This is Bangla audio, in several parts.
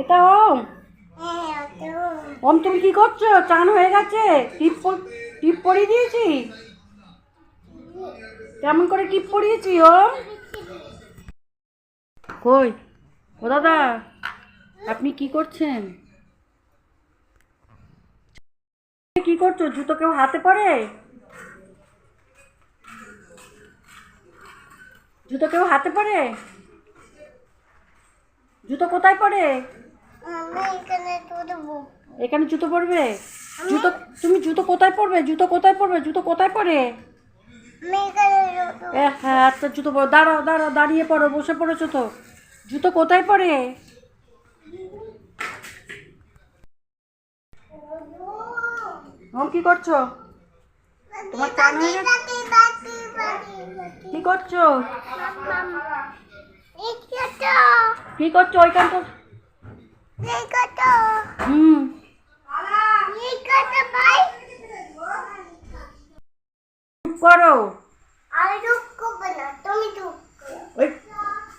এটা ওম। ওম, তুমি কি করছ? চান হয়ে গেছে? টিপ টিপ পরিয়ে দিয়েছি? কেমন করে টিপ পরিয়েছি, ওম? কই? ও দাদা, আপনি কি করছেন? কি করছ? জুতো কেউ হাতে পড়ে জুতো কেউ হাতে পড়ে জুতো কোথায় পড়ে? এখানে জুতো পরবে। জুতো তুমি জুতো কোথায় পরবে? জুতো কোথায় পরবে? জুতো কোথায় পরে? হ্যাঁ একটা জুতো পরো দাঁড়াও দাঁড়াও দাঁড়িয়ে পড়ো বসে পড়েছো তো। জুতো কোথায় পরে? ওম কি করছ? তোমার চান হয়ে গেছে কি করছ? কি করছ ওইখানটা হুম। করো।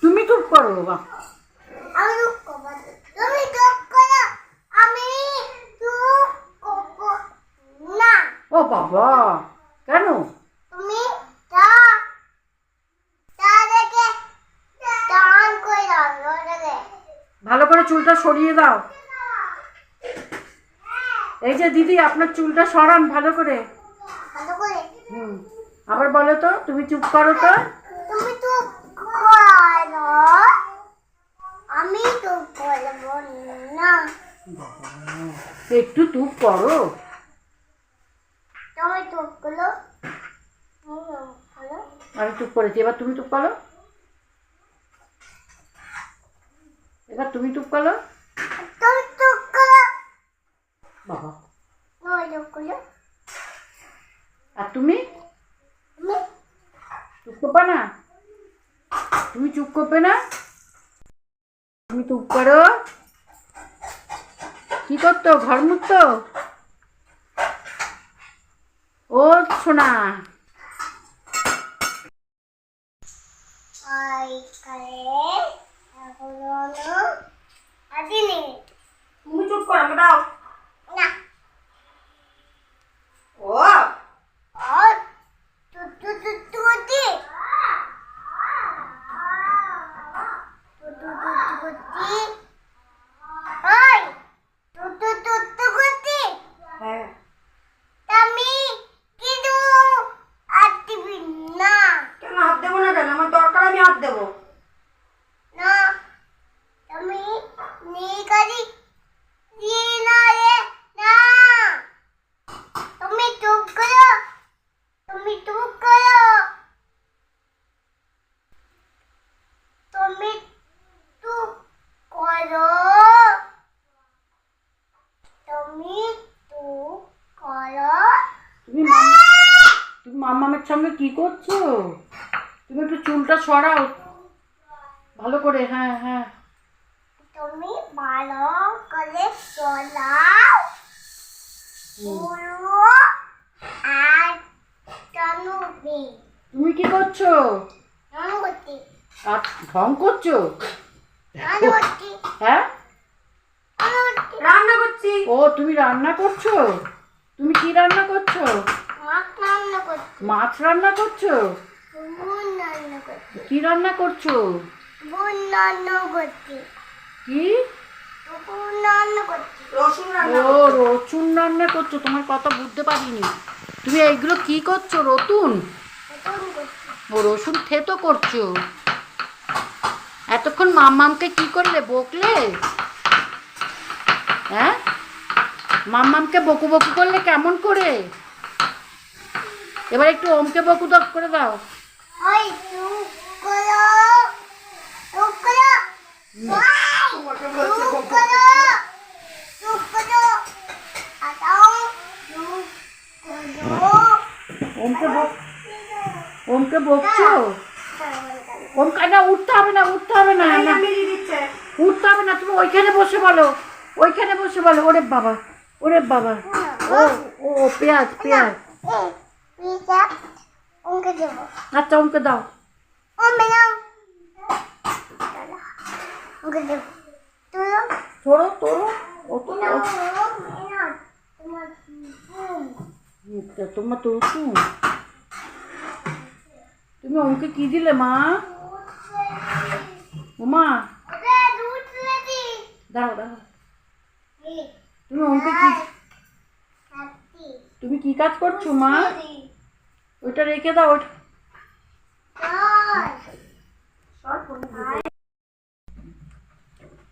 তুমি চুপ করো। বাবা। ও বাবা কেন তুমি তা তা দেখে টান করে দাও ওটাকে ভালো করে চুলটা সরিয়ে দাও। এই যে দিদি আপনার চুলটা সরান ভালো করে। হুম। আবার বলো তো তুমি চুপ করো তো। তুমি তো করো। আমি করব না। একটু চুপ করো। তুমি তো করো। আমি চুপ করেছি এবার তুমি চুপ করো। এবার তুমি চুপ করো। বাবা। আর তুমি? চুপ করবে না? তুমি চুপ করবে না? তুমি চুপ করো। কি করতো? ঘর মুছতো ও সোনা আই করে এখন হলো আদিনি তুমি চুপ করো আমাকে দাও না ও আর তু তু তু তু দি তু তু তু তু দি ওই তু তু তু তু দি হ্যাঁ তুমি কিন্তু আর দিবি না কেন হাত দেবো না কেন আমার হাত দেবো। না তুমি নিকারি দিয়ে না রে না। তুমি চুপ করো তুমি চুপ করো। তুমি চুপ করো। তুমি চুপ করো। তুমি মাম্মামের সঙ্গে কি করছ? চুলটা সরাও ভালো করে হ্যাঁ হ্যাঁ। তুমি ভালো করে পুরো আর তুমি কি করছ? আর ঢং করছ? হ্যাঁ? রান্না করছি। ও তুমি রান্না করছ? তুমি কি রান্না করছ? মাছ রান্না করছি। মাছ রান্না করছি? কি রান্না করছ? কি? বোন রান্না করছি? ও রসুন রান্না করছ? তোমার কথা বুঝতে পারিনি। তুমি এইগুলো কি করছ রতুন? ও রসুন থেতো করছ। এতক্ষণ মাম্মামকে কি করলে বকলে? হ্যাঁ? মাম্মামকে বকু বকু করলে কেমন করে? এবার একটু ওমকে বকু দক করে দাও। ওমকে ওমকে বকছো? ওম না উঠতে হবে না উঠতে হবে না উঠতে হবে না তুমি ওইখানে বসে বলো ওইখানে বসে বলো। ওরে বাবা ওরে বাবা। ও ও ও, পেঁয়াজ পেঁয়াজ দেবো আচ্ছা ওমকে দাও দেব ও তো তোমার তো। তুমি ওকে কি দিলে মা? দাঁড়াও দাঁড়াও। এই তুমি ওকে কি তুমি কি কাজ করছ মা? ওইটা রেখে দাও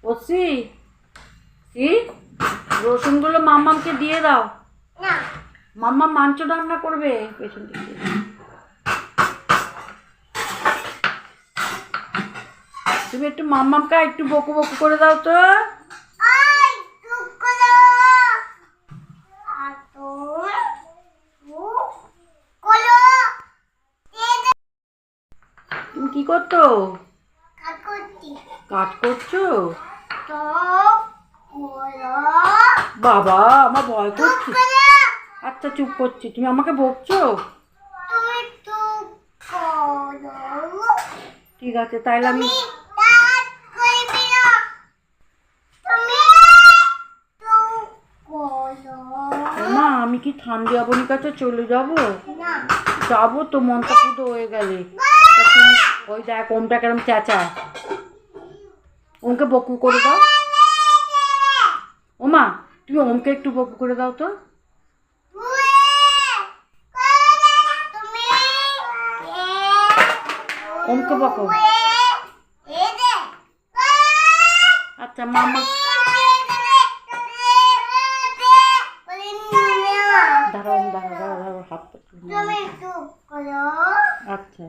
ওসি সি রসুনগুলো মাম্মামকে দিয়ে দাও। মাম্মা মাংস রান্না করবে। পেছন দিকে তুমি একটু মাম্মামকে একটু বকু বকু করে দাও তো। তুমি কি করতো? কাজ করছ বাবা আমার ভয় করছে। আচ্ছা চুপ করছি। তুমি আমাকে বকছো? ঠিক আছে তাইলে আমি মা আমি কি ঠান্ডি আবনির কাছে চলে যাব? যাব তো মনটা পুজো হয়ে গেলে। ওই দেখ ওমটা কেরম চেঁচায় ওমকে বকু করে দাও। ও মা তুমি ওমকে একটু বকু করে দাও তো। ওমকে বকো। আচ্ছা মামা দাঁড়াও ওম, দাঁড়াও দাঁড়াও হাত। আচ্ছা।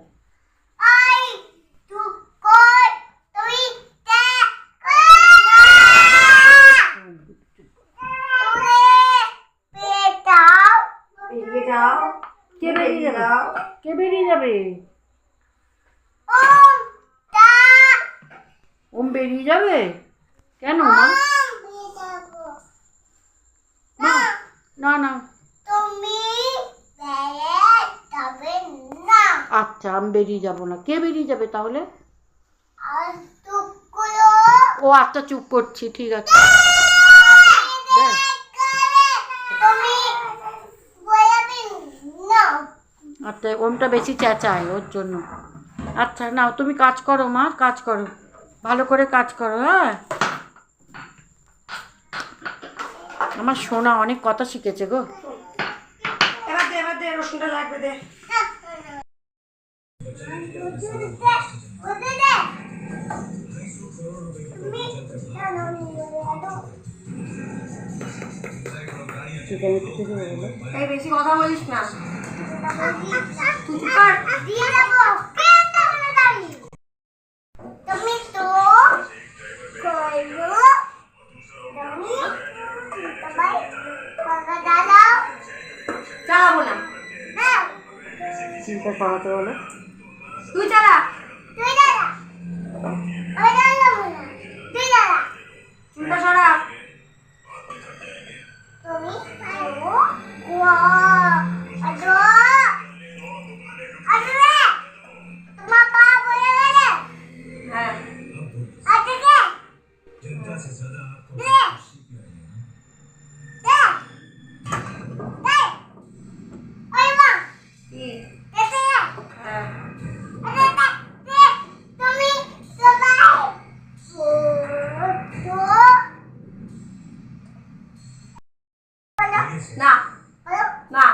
যাও। কে বেরিয়ে যাবে? কে বেরিয়ে যাবে? ওম বেরিয়ে যাবে? কেন মা? না না তুমি না। আচ্ছা আমি বেরিয়ে যাব না। কে বেরিয়ে যাবে তাহলে? ও আচ্ছা চুপ করছি ঠিক আছে দেখ, তুমি বয়াবি না আচ্ছা ওমটা বেশি চেঁচায় ওর জন্য। আচ্ছা নাও তুমি কাজ করো মা কাজ করো। ভালো করে কাজ করো হ্যাঁ? আমার সোনা অনেক কথা শিখেছে গো। এবার দে এবার দে রসুনটা লাগবে দে। এই বেশি কথা বলিস না। চালাবো না। চিন্তা করাতে বলো তুই চালা তুই দাদা আমি জানলাম না। তুই দাদা চুলটা সরা। তুমি না। না।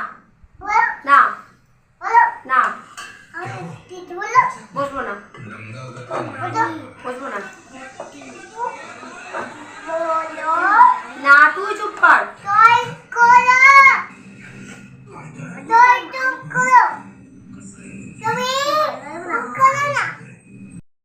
না। না। বসবো না। বসবো না। না তুই চুপ